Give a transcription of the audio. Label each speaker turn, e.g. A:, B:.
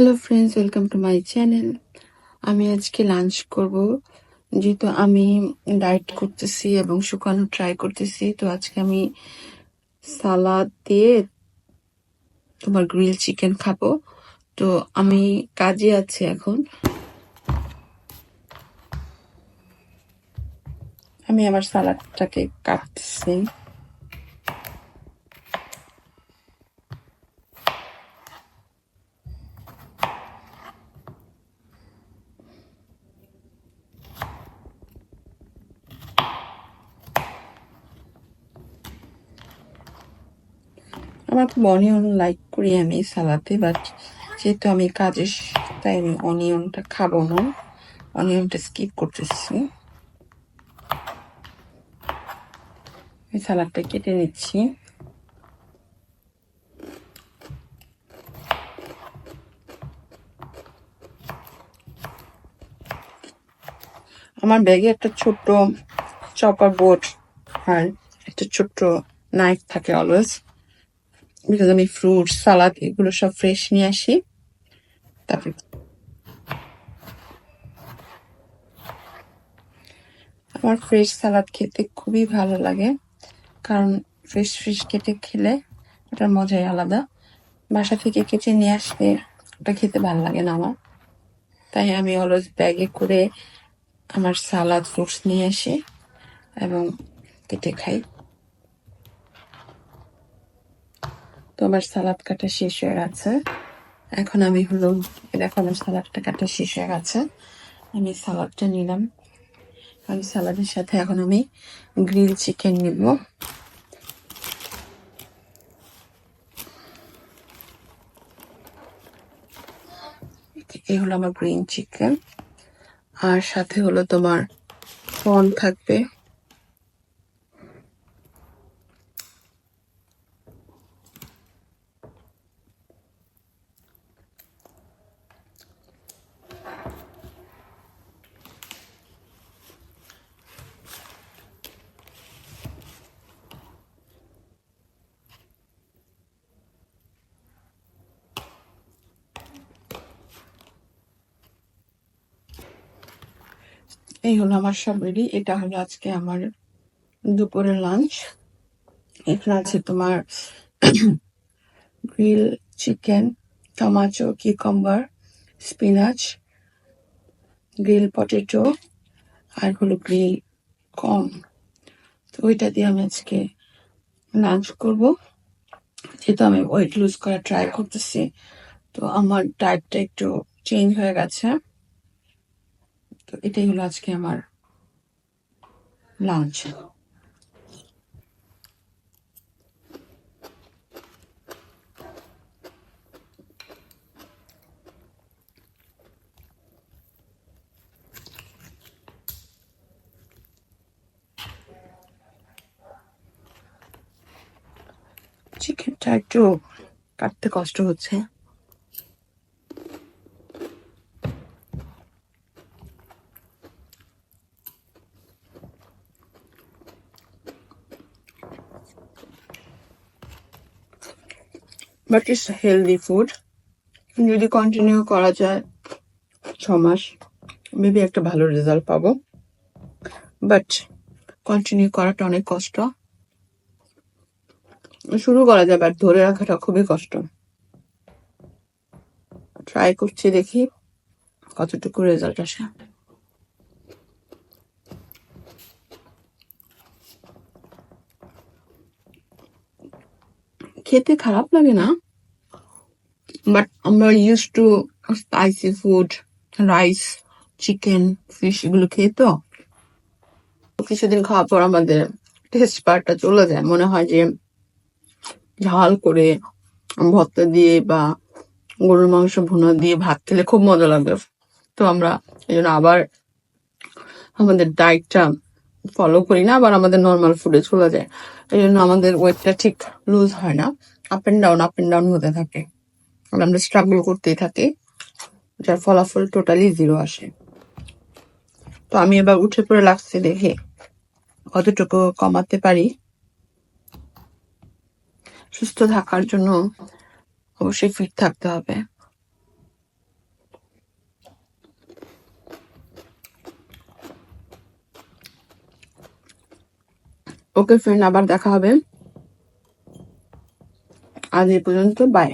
A: Hello friends welcome to my channel আমি আজকে lunch করব। যেহেতু আমি ডায়েট করতেছি এবং শুকানো ট্রাই করতেছি, তো আজকে আমি সালাদ দিয়ে তোমার গ্রিল চিকেন খাব। তো আমি কাজে আছি এখন। আমি আমার সালাদটাকে কাটতেছি আমার খুব অনিয়ন লাইক করি আমি সালাতে বাট যেহেতু আমি কাজের তাই আমি অনিয়নটা খাব না। অনিয়নটা স্কিপ করতেছি। সালাদটা কেটে নিচ্ছি। আমার ব্যাগে একটা ছোট্ট চপার বোর্ড আর একটা ছোট্ট নাইফ থাকে অলওয়েজ বিকজ আমি ফ্রুট সালাদ এগুলো সব ফ্রেশ নিয়ে আসি। তারপর আমার ফ্রেশ সালাদ খেতে খুবই ভালো লাগে, কারণ ফ্রেশ ফ্রেশ কেটে খেলে ওটার মজাই আলাদা। বাসা থেকে কেটে নিয়ে আসলে ওটা খেতে ভালো লাগে না আমার। তাই আমি অলওয়েজ ব্যাগে করে আমার সালাদ ফ্রুটস নিয়ে আসি এবং কেটে খাই। তো আমার সালাদ কাটা শেষ হয়ে গেছে। এখন আমি হলো, দেখো আমার সালাদটা কাটা শেষ হয়ে গেছে। আমি সালাদটা নিলাম। আমি সালাদের সাথে এখন আমি গ্রিল চিকেন নিব। এই হলো আমার গ্রিন চিকেন। আর সাথে হলো তোমার ফন থাকবে। এই হলো আমার সব রেডি এটা হলো আজকে আমার দুপুরের লাঞ্চ এখানে আছে তোমার grill chicken tomato cucumber spinach grill potato আর হলো গ্রিল কম তো ওইটা দিয়ে আমি আজকে লাঞ্চ করব। যেহেতু আমি ওয়েট লুজ করা ট্রাই করতেছি, তো আমার ডায়েটটা একটু চেঞ্জ হয়ে গেছে। তো এটাই হলো আজকে আমার লাঞ্চ চিকেনটা একটু কাটতে কষ্ট হচ্ছে। বাট ইটস হেলদি ফুড যদি কন্টিনিউ করা যায় ছ মাস মেবি একটা ভালো রেজাল্ট পাবো। বাট কন্টিনিউ করাটা অনেক কষ্ট। শুরু করা যায় বাট ধরে রাখাটা খুবই কষ্ট। ট্রাই করছি দেখি কতটুকু রেজাল্ট আসে। খেতে খারাপ লাগে না? বাট আমরা use to spicy food rice chicken fish এগুলো খেয়ে তো? কিছুদিন খাওয়ার পর আমাদের টেস্ট পারটা চলে যায়। মনে হয় যে ঝাল করে ভর্তা দিয়ে বা গরুর মাংস ভুনা দিয়ে ভাত খেলে খুব মজা লাগবে। তো আমরা এই জন্য আবার আমাদের ডায়েটটা ফলো করি না, আবার আমাদের নর্মাল ফুডে চলে যায়। এই জন্য আমাদের ওয়েটটা ঠিক লুজ হয় না। Up and down up and down হতে থাকে। আমরা স্ট্রাগল করতেই থাকি, যার ফলাফল টোটালি জিরো আসে। তো আমি এবার উঠে পড়ে লাগছে, দেখে কতটুকু কমাতে পারি। সুস্থ থাকার জন্য অবশ্যই ফিট থাকতে হবে। ওকে ফ্রেন্ড আবার দেখা হবে। আজ এই পর্যন্ত বাই